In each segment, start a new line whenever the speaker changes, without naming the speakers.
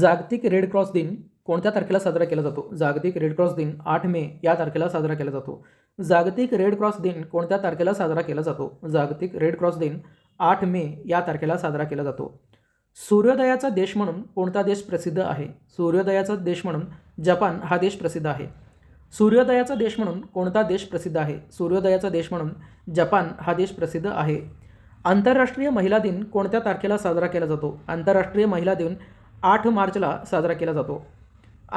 जागतिक red cross दिन कोणत्या तारखेला साजरा केला जातो जागतिक रेड क्रॉस दिन आठ मे या तारखेला साजरा केला जातो जागतिक रेड क्रॉस दिन कोणत्या तारखेला साजरा केला जातो जागतिक रेड क्रॉस दिन आठ मे या तारखेला साजरा केला जातो
सूर्योदयाचा देश म्हणून कोणता देश प्रसिद्ध आहे सूर्योदयाचा देश म्हणून जपान हा देश प्रसिद्ध आहे सूर्योदयाचा देश म्हणून कोणता देश प्रसिद्ध आहे सूर्योदयाचा देश म्हणून जपान हा देश प्रसिद्ध आहे
आंतरराष्ट्रीय महिला दिन कोणत्या तारखेला साजरा केला जातो आंतरराष्ट्रीय महिला दिन आठ मार्चला साजरा केला जातो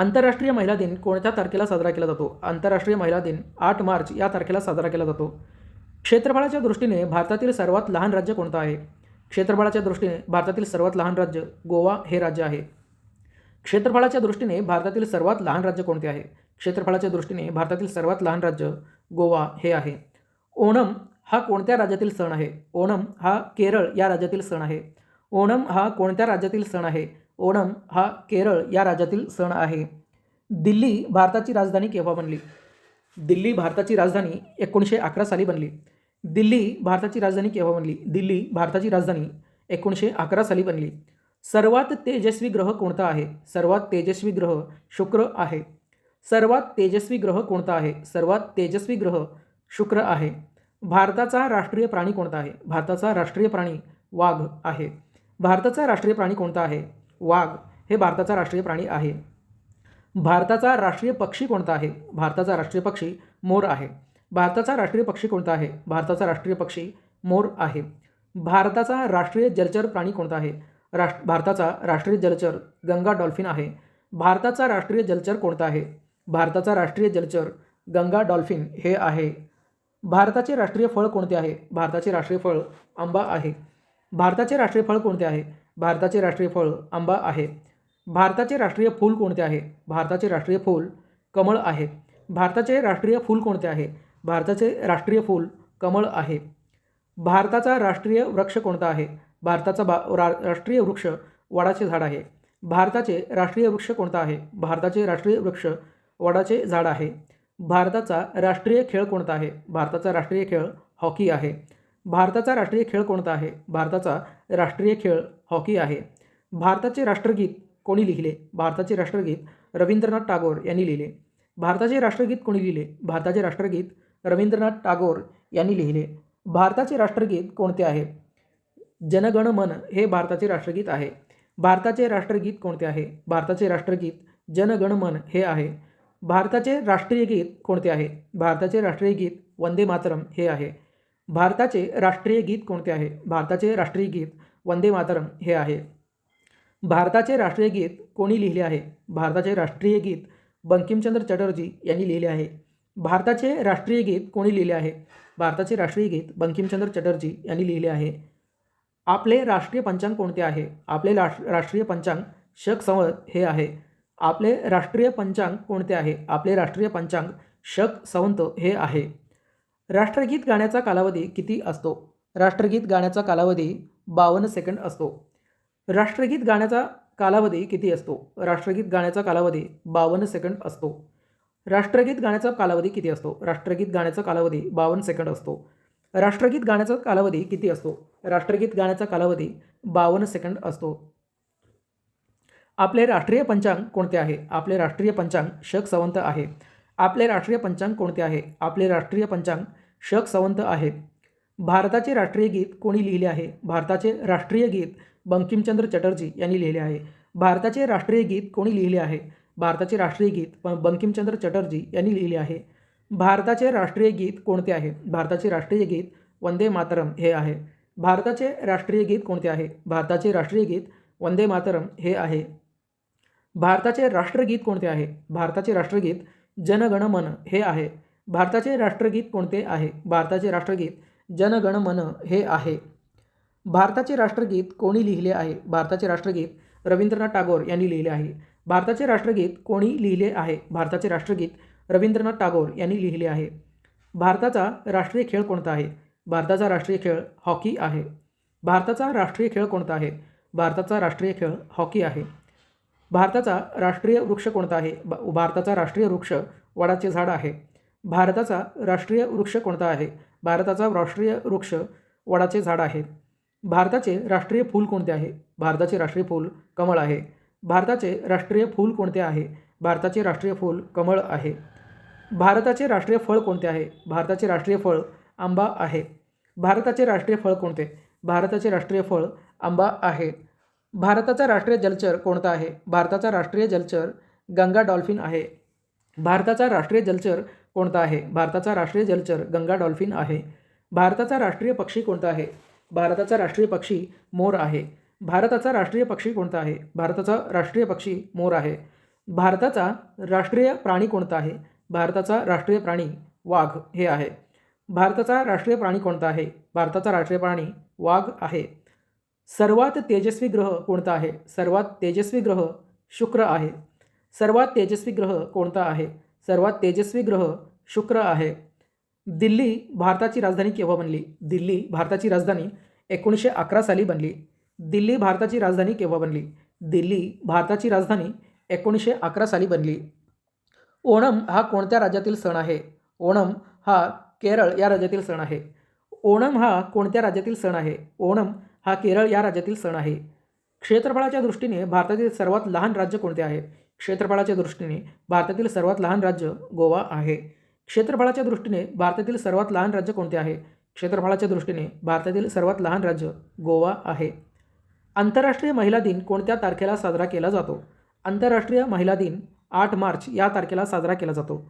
आंतरराष्ट्रीय महिला दिन कोणत्या तारखेला साजरा केला जातो आंतरराष्ट्रीय महिला दिन आठ मार्च या तारखेला साजरा केला जातो
क्षेत्रफळाच्या दृष्टीने भारतातील सर्वात लहान राज्य कोणतं आहे क्षेत्रफळाच्या दृष्टीने भारतातील सर्वात लहान राज्य गोवा हे राज्य आहे क्षेत्रफळाच्या दृष्टीने भारतातील सर्वात लहान राज्य कोणते आहे क्षेत्रफळाच्या दृष्टीने भारतातील सर्वात लहान राज्य गोवा हे आहे ओणम हा कोणत्या राज्यातील सण आहे ओणम हा केरळ या राज्यातील सण आहे ओणम हा कोणत्या राज्यातील सण आहे ओणम हा केरळ या राज्यातील सण आहे
दिल्ली भारताची राजधानी केव्हा बनली दिल्ली भारताची राजधानी एकोणीसशे अकरा साली बनली दिल्ली भारताची राजधानी केव्हा बनली दिल्ली भारताची राजधानी एकोणीसशे अकरा साली बनली
सर्वात तेजस्वी ग्रह कोणता आहे सर्वात तेजस्वी ग्रह शुक्र आहे सर्वात तेजस्वी ग्रह कोणता आहे सर्वात तेजस्वी ग्रह शुक्र आहे भारताचा राष्ट्रीय प्राणी कोणता आहे भारताचा राष्ट्रीय प्राणी वाघ आहे भारताचा राष्ट्रीय प्राणी कोणता आहे वाघ हे भारताचा राष्ट्रीय प्राणी आहे भारताचा राष्ट्रीय पक्षी कोणता आहे भारताचा राष्ट्रीय पक्षी मोर आहे भारताचा राष्ट्रीय पक्षी कोणता आहे भारताचा राष्ट्रीय पक्षी मोर आहे भारताचा राष्ट्रीय जलचर प्राणी कोणता आहे राष्ट्र भारताचा राष्ट्रीय जलचर गंगा डॉल्फिन आहे भारताचा राष्ट्रीय जलचर कोणता आहे भारताचा राष्ट्रीय जलचर गंगा डॉल्फिन हे आहे भारताचे राष्ट्रीय फळ कोणते आहे भारताचे राष्ट्रीय फळ आंबा आहे भारताचे राष्ट्रीय फळ कोणते आहे भारताचे राष्ट्रीय फळ आंबा आहे भारताचे राष्ट्रीय फूल कोणते आहे भारताचे राष्ट्रीय फूल कमळ आहे भारताचे राष्ट्रीय फूल कोणते आहे भारताचे राष्ट्रीय फूल कमळ आहे भारताचा राष्ट्रीय वृक्ष कोणता आहे भारताचा बा राष्ट्रीय वृक्ष वडाचे झाड आहे भारताचे राष्ट्रीय वृक्ष कोणता आहे भारताचे राष्ट्रीय वृक्ष वडाचे झाड आहे भारताचा राष्ट्रीय खेळ कोणता आहे भारताचा राष्ट्रीय खेळ हॉकी आहे भारताचा राष्ट्रीय खेळ कोणता आहे भारताचा राष्ट्रीय खेळ हॉकी आहे
भारताचे राष्ट्रगीत कोणी लिहिले भारताचे राष्ट्रगीत रवींद्रनाथ टागोर यांनी लिहिले भारताचे राष्ट्रगीत कोणी लिहिले भारताचे राष्ट्रगीत रवींद्रनाथ टागोर यांनी लिहिले भारताचे राष्ट्रगीत कोणते आहे जनगण मन हे भारताचे राष्ट्रगीत आहे भारताचे राष्ट्रगीत कोणते आहे भारताचे राष्ट्रगीत जनगण मन हे आहे भारताचे राष्ट्रीय गीत कोणते आहे भारताचे राष्ट्रीय गीत वंदे मातरम हे आहे भारताचे राष्ट्रीय गीत कोणते आहे भारताचे राष्ट्रीय गीत वंदे मातरम हे आहे भारताचे राष्ट्रीय गीत कोणी लिहिले आहे भारताचे राष्ट्रीय गीत बंकिमचंद्र चटर्जी यांनी लिहिले आहे भारताचे राष्ट्रीय गीत कोणी लिहिले आहे भारताचे राष्ट्रीय गीत बंकिमचंद्र चटर्जी यांनी लिहिले आहे आपले राष्ट्रीय पंचांग कोणते आहे आपले राष्ट्रीय पंचांग शक संवत हे आहे आपले राष्ट्रीय पंचांग कोणते आहे आपले राष्ट्रीय पंचांग शक संवत हे आहे
राष्ट्रगीत गाण्याचा कालावधी किती असतो राष्ट्रगीत गाण्याचा कालावधी बावन्न सेकंड असतो राष्ट्रगीत गाण्याचा कालावधी किती असतो राष्ट्रगीत गाण्याचा कालावधी बावन्न सेकंड असतो राष्ट्रगीत गाण्याचा कालावधी किती असतो राष्ट्रगीत गाण्याचा कालावधी बावन्न सेकंड असतो राष्ट्रगीत गाण्याचा कालावधी किती असतो राष्ट्रगीत गाण्याचा कालावधी बावन्न सेकंड असतो आपले राष्ट्रीय पंचांग कोणते आहे आपले राष्ट्रीय पंचांग शक संवंत आहे आपले राष्ट्रीय पंचांग कोणते आहे आपले राष्ट्रीय पंचांग शक सवंत आहे भारताचे राष्ट्रीय गीत कोणी लिहिले आहे भारताचे राष्ट्रीय गीत बंकिमचंद्र चटर्जी यांनी लिहिले आहे भारताचे राष्ट्रीय गीत कोणी लिहिले आहे भारताचे राष्ट्रीय गीत बंकिमचंद्र चटर्जी यांनी लिहिले आहे भारताचे राष्ट्रीय गीत कोणते आहे भारताचे राष्ट्रीय गीत वंदे मातरम हे आहे भारताचे राष्ट्रीय गीत कोणते आहे भारताचे राष्ट्रीय गीत वंदे मातरम हे आहे भारताचे राष्ट्रगीत कोणते आहे भारताचे राष्ट्रगीत जनगणमन हे आहे भारताचे राष्ट्रगीत कोणते आहे भारताचे राष्ट्रगीत मन हे आहे भारताचे राष्ट्रगीत कोणी लिहिले आहे भारताचे राष्ट्रगीत रवींद्रनाथ टागोर यांनी लिहिले आहे भारताचे राष्ट्रगीत कोणी लिहिले आहे भारताचे राष्ट्रगीत रवींद्रनाथ टागोर यांनी लिहिले आहे भारताचा राष्ट्रीय खेळ कोणता आहे भारताचा राष्ट्रीय खेळ हॉकी आहे भारताचा राष्ट्रीय खेळ कोणता आहे भारताचा राष्ट्रीय खेळ हॉकी आहे भारताचा राष्ट्रीय वृक्ष कोणता आहे भारताचा राष्ट्रीय वृक्ष वडाचे झाड आहे भारताचा राष्ट्रीय वृक्ष कोणता आहे भारताचा राष्ट्रीय वृक्ष वडाचे झाड आहे भारताचे राष्ट्रीय फूल कोणते आहे भारताचे राष्ट्रीय फूल कमळ आहे भारताचे राष्ट्रीय फूल कोणते आहे भारताचे राष्ट्रीय फूल कमळ आहे भारताचे राष्ट्रीय फळ कोणते आहे भारताचे राष्ट्रीय फळ आंबा आहे भारताचे राष्ट्रीय फळ कोणते भारताचे राष्ट्रीय फळ आंबा आहे भारताचा राष्ट्रीय जलचर कोणता आहे भारताचा राष्ट्रीय जलचर गंगा डॉल्फिन आहे भारताचा राष्ट्रीय जलचर कोणता आहे भारताचा राष्ट्रीय जलचर गंगा डॉल्फिन आहे भारताचा राष्ट्रीय पक्षी कोणता आहे भारताचा राष्ट्रीय पक्षी मोर आहे भारताचा राष्ट्रीय पक्षी कोणता आहे भारताचा राष्ट्रीय पक्षी मोर आहे भारताचा राष्ट्रीय प्राणी कोणता आहे भारताचा राष्ट्रीय प्राणी वाघ हे आहे भारताचा राष्ट्रीय प्राणी कोणता आहे भारताचा राष्ट्रीय प्राणी वाघ आहे
सर्वात तेजस्वी ग्रह कोणता आहे सर्वात तेजस्वी ग्रह शुक्र आहे सर्वात तेजस्वी ग्रह कोणता आहे सर्वात तेजस्वी ग्रह शुक्र आहे
दिल्ली भारताची राजधानी केव्हा बनली दिल्ली भारताची राजधानी एकोणीसशे अकरा साली बनली दिल्ली भारताची राजधानी केव्हा बनली दिल्ली भारताची राजधानी एकोणीसशे अकरा साली बनली ओणम हा कोणत्या राज्यातील सण आहे ओणम हा केरळ या राज्यातील सण आहे ओणम हा कोणत्या राज्यातील सण आहे ओणम हा केरळ या राज्यातील सण आहे क्षेत्रफळाच्या दृष्टीने भारतातील सर्वात लहान राज्य कोणते आहे क्षेत्रफळाच्या दृष्टीने भारतातील सर्वात लहान राज्य गोवा आहे क्षेत्रफळाच्या दृष्टीने भारतातील सर्वात लहान राज्य कोणते आहे क्षेत्रफळाच्या दृष्टीने भारतातील सर्वात लहान राज्य गोवा आहे
आंतरराष्ट्रीय महिला दिन कोणत्या तारखेला साजरा केला जातो आंतरराष्ट्रीय महिला दिन आठ मार्च या तारखेला साजरा केला जातो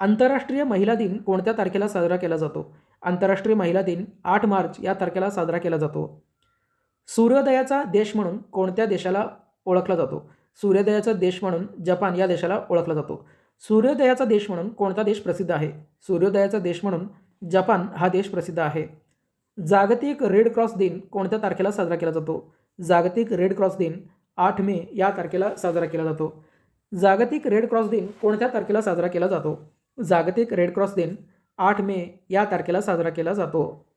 आंतरराष्ट्रीय महिला दिन कोणत्या तारखेला साजरा केला जातो आंतरराष्ट्रीय महिला दिन आठ मार्च या तारखेला साजरा केला जातो सूर्योदयाचा देश म्हणून कोणत्या देशाला ओळखला जातो सूर्योदयाचा देश म्हणून जपान या देशाला ओळखला जातो सूर्योदयाचा देश म्हणून कोणता देश प्रसिद्ध आहे सूर्योदयाचा देश म्हणून जपान हा देश प्रसिद्ध आहे जागतिक रेड क्रॉस दिन कोणत्या तारखेला साजरा केला जातो जागतिक रेड क्रॉस दिन आठ मे या तारखेला साजरा केला जातो जागतिक रेड क्रॉस दिन कोणत्या तारखेला साजरा केला जातो जागतिक रेड क्रॉस दिन आठ मे या तारखेला साजरा केला जातो